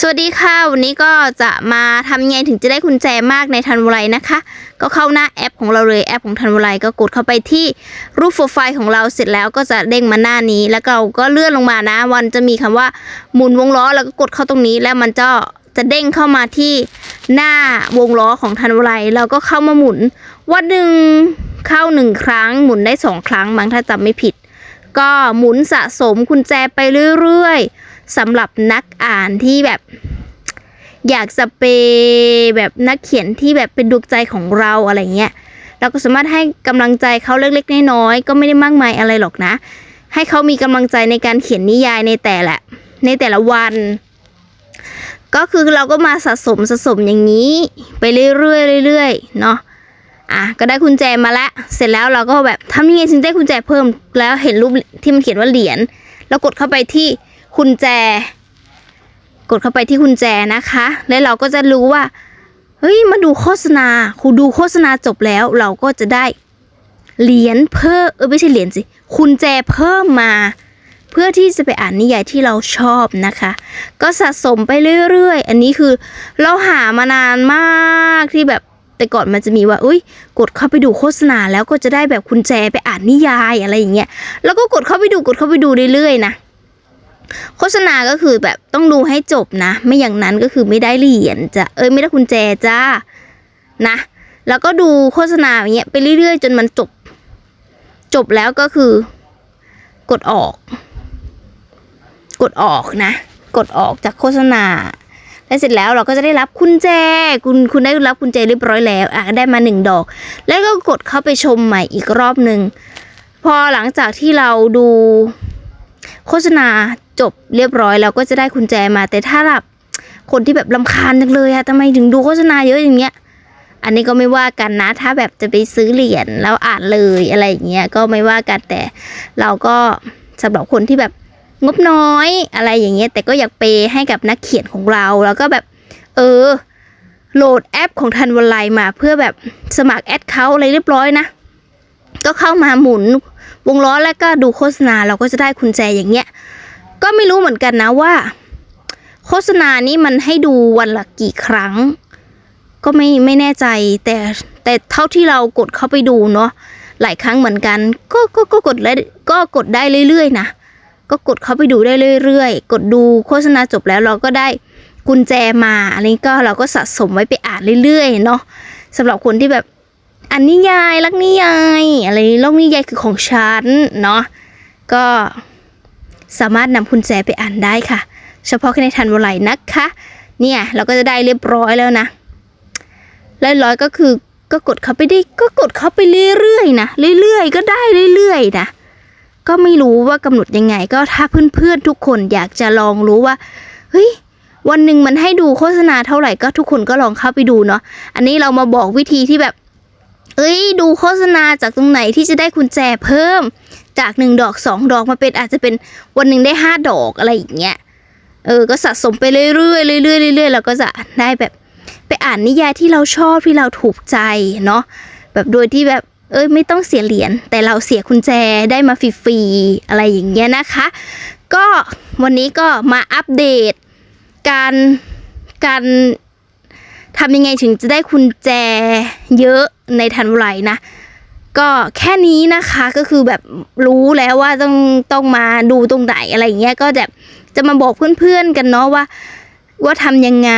สวัสดีค่ะ วันนี้ก็จะมาทำยังไงถึงจะได้กุญแจมากในทันวไลนะคะ ก็เข้าหน้าแอปของเราเลยแอปของทันวไลก็กดเข้าไปที่รูปโปรไฟล์ของเราเสร็จแล้วก็จะเด้งมาหน้านี้ แล้วเราก็เลื่อนลงมานะวันจะมีคำว่าหมุนวงล้อแล้วก็กดเข้าตรงนี้ แล้วมันจะจะเด้งเข้ามาที่หน้าวงล้อของทันวไลเราก็เข้ามาหมุนวันหนึ่งเข้าหนึ่งครั้ง หมุนได้สองครั้งมั้งถ้าจำไม่ผิด ก็หมุนสะสมกุญแจไปเรื่อยๆ สำหรับนักอ่านที่แบบ อยากจะเปแบบนักเขียนที่แบบเป็นดวงใจของเราอะไรเงี้ยเราก็สามารถให้กำลังใจเขาเล็กๆน้อยๆก็ไม่ได้มากมายอะไรหรอกนะ ให้เขามีกำลังใจในการเขียนนิยายในแต่ละ ในแต่ละวัน ก็คือเราก็มาสะสมสะสมอย่างนี้ ไปเรื่อยๆเรื่อยๆเนาะอะก็ได้กุญแจมาแล้วเสร็จแล้วเราก็แบบทำยังไงถึงได้กุญแจเพิ่มแล้วเห็นรูปที่มันเขียนว่าเหรียญแล้วกดเข้าไปที่ กุญแจ กดเข้าไปที่กุญแจนะคะ แล้วเราก็จะรู้ว่าเฮ้ยมาดูโฆษณาครูดูโฆษณาจบแล้ว เราก็จะได้เหรียญเพิ่มเออไม่ใช่เหรียญสิกุญแจเพิ่มมา เพื่อที่จะไปอ่านนิยายที่เราชอบนะคะ ก็สะสมไปเรื่อยๆ อันนี้คือเราหามานานมากที่แบบแต่ก่อนมันจะมีว่า อุ้ยกดเข้าไปดูโฆษณาแล้วก็จะได้แบบกุญแจไปอ่านนิยายอะไรอย่างเงี้ย แล้วก็กดเข้าไปดูกดเข้าไปดูเรื่อยๆนะ โฆษณาก็คือแบบต้องดูให้จบนะ ไม่อย่างนั้นก็คือไม่ได้เหรียญจะเอ้ยไม่ได้กุญแจจ้านะ แล้วก็ดูโฆษณาอย่างเงี้ยไปเรื่อยๆ จนมันจบ จบแล้วก็คือ กดออก กดออกนะ กดออกจากโฆษณาแล้วเสร็จแล้วเราก็จะได้รับกุญแจ คุณคุณได้รับกุญแจเรียบร้อยแล้วอะได้มาหนึ่งดอก แล้วก็กดเข้าไปชมใหม่อีกรอบหนึ่งพอหลังจากที่เราดูโฆษณา จบเรียบร้อยเราก็จะได้กุญแจมา แต่ถ้าแบบคนที่แบบลำคาญจังเลยอะทำไมถึงดูโฆษณาเยอะอย่างเงี้ย อันนี้ก็ไม่ว่ากันนะ ถ้าแบบจะไปซื้อเหรียญแล้วอ่านเลยอะไรอย่างเงี้ยก็ไม่ว่ากันแต่เราก็สำหรับคนที่แบบงบน้อยอะไรอย่างเงี้ยแต่ก็อยากเปย์ให้กับนักเขียนของเราแล้วก็แบบ เออ โหลดแอปของทันวันไลมาเพื่อแบบสมัครแอดเขาอะไรเรียบร้อยนะ ก็เข้ามาหมุนวงล้อแล้วก็ดูโฆษณาเราก็จะได้กุญแจอย่างเงี้ย ก็ไม่รู้เหมือนกันนะว่า โฆษณานี้มันให้ดูวันละกี่ครั้ง ก็ไม่ไม่แน่ใจ แต่แต่เท่าที่เรากดเข้าไปดูเนาะหลายครั้งเหมือนกัน ก็ก็ก็กดได้ก็กดได้เรื่อยๆนะก็กดเข้าไปดูได้เรื่อยๆ กดดูโฆษณาจบแล้วเราก็ได้กุญแจมา อันนี้ก็เราก็สะสมไว้ไปอ่านเรื่อยๆเนาะสำหรับคนที่แบบอ่านนิยายรักนิยายอะไรโลกนิยายคือของฉันเนาะก็ สามารถนำกุญแจไปอ่านได้ค่ะ เฉพาะแค่ในทันวไลนะคะ เนี่ยเราก็จะได้เรียบร้อยแล้วนะเรียบร้อยก็คือก็กดเข้าไปได้ก็กดเข้าไปเรื่อยๆนะเรื่อยๆ ก็ได้เรื่อยๆนะก็ไม่รู้ว่ากำหนดยังไงก็ถ้าเพื่อนๆทุกคนอยากจะลองรู้ว่าเฮ้ยวันหนึ่งมันให้ดูโฆษณาเท่าไหร่ก็ทุกคนก็ลองเข้าไปดูเนาะอันนี้เรามาบอกวิธีที่แบบ เอ้ยดูโฆษณาจากตรงไหนที่จะได้กุญแจเพิ่ม จากหนึ่งดอกสองดอกมาเป็นอาจจะเป็นวันหนึ่งได้ห้าดอกอะไรอย่างเงี้ยเออก็สะสมไปเรื่อยๆเรื่อยๆเรื่อยๆเราก็จะได้แบบไปอ่านนิยายที่เราชอบที่เราถูกใจเนาะแบบโดยที่แบบเอ้ยไม่ต้องเสียเหรียญแต่เราเสียกุญแจได้มาฟรีๆอะไรอย่างเงี้ยนะคะ ก็วันนี้ก็มาอัปเดตการการ ทำยังไงถึงจะได้คุณแจเยอะในทันไรนะ ก็แค่นี้นะคะก็คือแบบรู้แล้วว่าต้องต้องมาดูตรงไหนอะไรอย่างเงี้ยก็จะจะมาบอกเพื่อนๆกันเนาะว่า ว่าทำยังไง